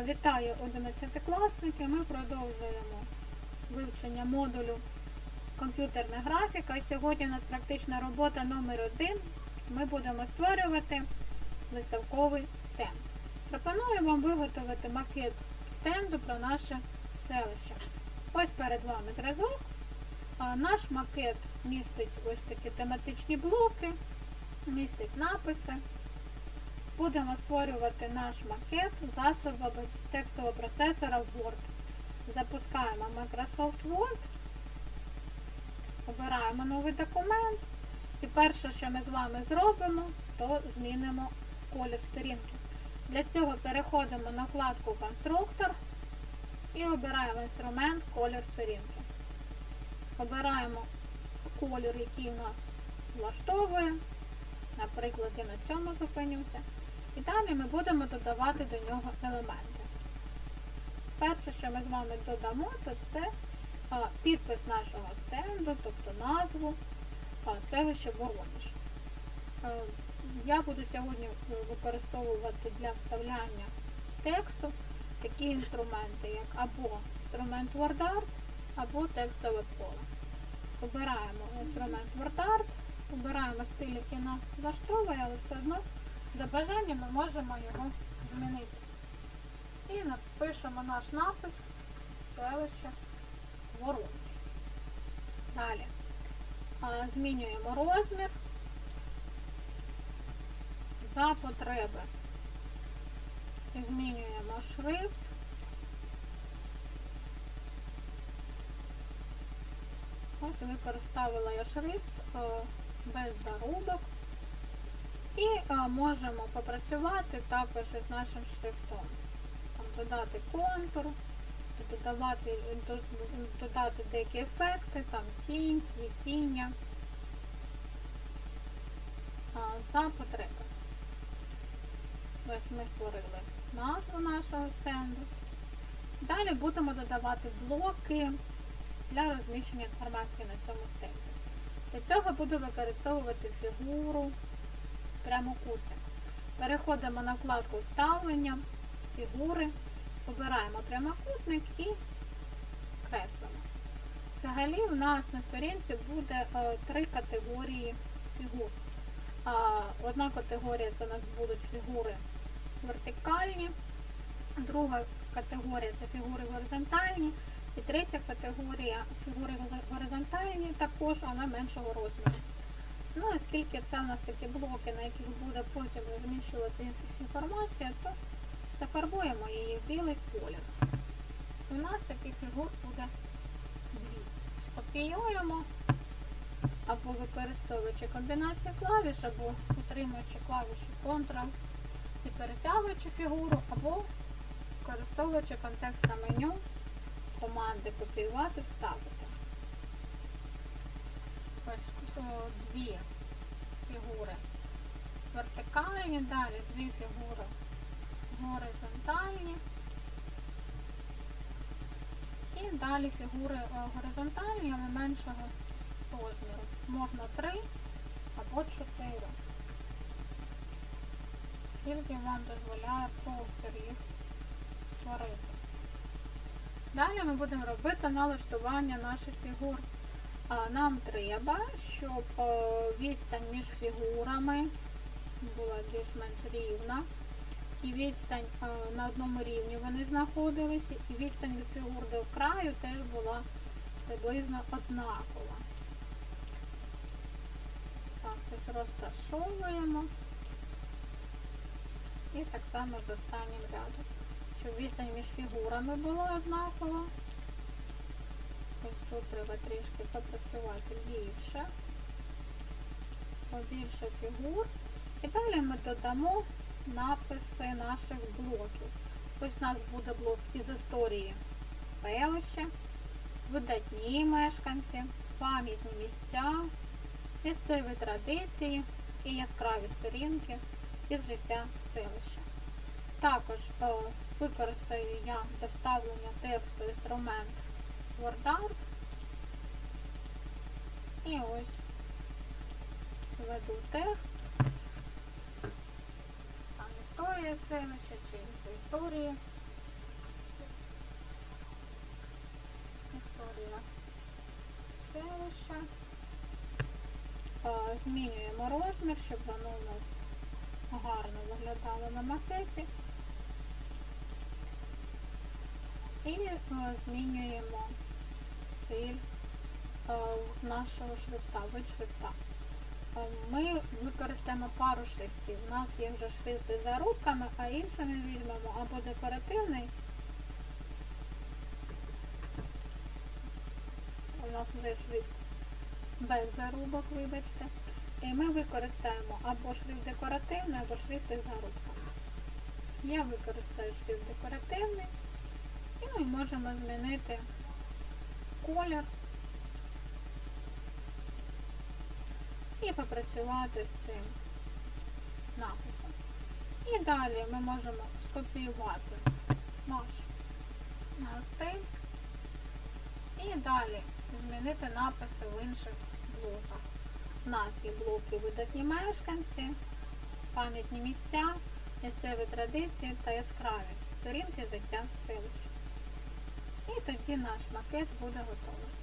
Вітаю 11-класники. Ми продовжуємо вивчення модулю комп'ютерна графіка. Сьогодні у нас практична робота номер 1 Ми будемо створювати виставковий стенд. Пропоную вам виготовити макет стенду про наше селище. Ось перед вами зразок. Наш макет містить ось такі тематичні блоки, містить написи. Будемо створювати наш макет засобами текстового процесора Word. Запускаємо Microsoft Word, обираємо новий документ. І перше, що ми з вами зробимо, то змінимо колір сторінки. Для цього переходимо на вкладку Конструктор і обираємо інструмент колір сторінки. Обираємо колір, який у нас влаштовує. Наприклад, я на цьому зупинюся. І далі ми будемо додавати до нього елементи. Перше, що ми з вами додамо, то це підпис нашого стенду, тобто назву а, селище Воронеж. Я буду сьогодні е, використовувати для вставляння тексту такі інструменти, як або інструмент WordArt, або текстове поле. Обираємо інструмент WordArt, обираємо стиль, який нас влаштовує, але все одно за бажанням ми можемо його змінити. І напишемо наш напис селище Воронеж. Далі змінюємо розмір за потреби. Змінюємо шрифт. Ось використовувала я шрифт е, без зарубок. І е, можемо попрацювати також із нашим шрифтом. Там, додати контур, додавати, додати деякі ефекти, там тінь, світіння а, за потреби. Ось ми створили назву нашого стенду. Далі будемо додавати блоки для розміщення інформації на цьому стенді. Для цього буду використовувати фігуру прямокутник. Переходимо на вкладку Вставлення, фігури, обираємо прямокутник і креслимо. Взагалі в нас на сторінці буде е, три категорії фігур. Одна категорія це у нас будуть фігури вертикальні, друга категорія це фігури горизонтальні, і третя категорія фігури горизонтальні також, але меншого розміру. Ну, оскільки це у нас такі блоки, на яких буде потім розміщувати інформація, то зафарбуємо її в білий колір. У нас таких фігур буде дві. Скопіюємо або використовуючи комбінацію клавіш, або утримуючи клавішу Ctrl і перетягуючи фігуру, або використовуючи контекстне меню команди копіювати, вставити. Ось дві фігури вертикальні, далі дві фігури горизонтальні. І далі фігури горизонтальні, але меншого розміру. Можна три або чотири. Скільки вам дозволяє простір їх створити. Далі ми будемо робити налаштування наших фігур. Нам треба, щоб е, відстань між фігурами була більш-менш рівна. І відстань е, на одному рівні вони знаходилися, і відстань від фігур до краю теж була приблизно однакова. Так, ось розташовуємо. І так само з останнім рядом. Щоб відстань між фігурами була однакова. Тут треба трішки попрацювати більше. Побільше фігур. І далі ми додамо написи наших блоків. Ось у нас буде блок із історії селища, видатні мешканці, пам'ятні місця, місцеві традиції і яскраві сторінки із життя селища. Також о, використаю я для вставлення тексту інструмент квадрат. І ось веду текст. Там історія Семича чи інші історії. Історія селища. Е, змінюємо розмір, щоб воно у нас гарно виглядало на макеті. І е, змінюємо стиль е, нашого шрифта, вид шрифта. Е, Ми використаємо пару шрифтів. У нас є вже шрифти за рубками, а інший ми візьмемо або декоративний. У нас вже шрифт без зарубок, вибачте. І ми використаємо або шрифт декоративний, або шрифт із зарубками. Я використаю шрифт декоративний. І ми можемо змінити колір і попрацювати з цим написом. І далі ми можемо скопіювати наш, стиль і далі змінити написи в інших блоках. У нас є блоки видатні мешканці, пам'ятні місця, місцеві традиції та яскраві сторінки життя селища. І тоді наш макет буде готовий.